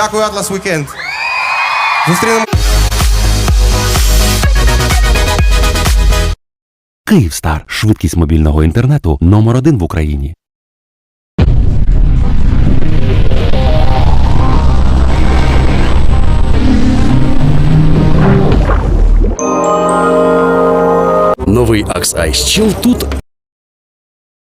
Дякую, Атлас Вікенд. Зустрінемо. Київстар. Швидкість мобільного інтернету номер один в Україні. Новий Axe Ice Chill тут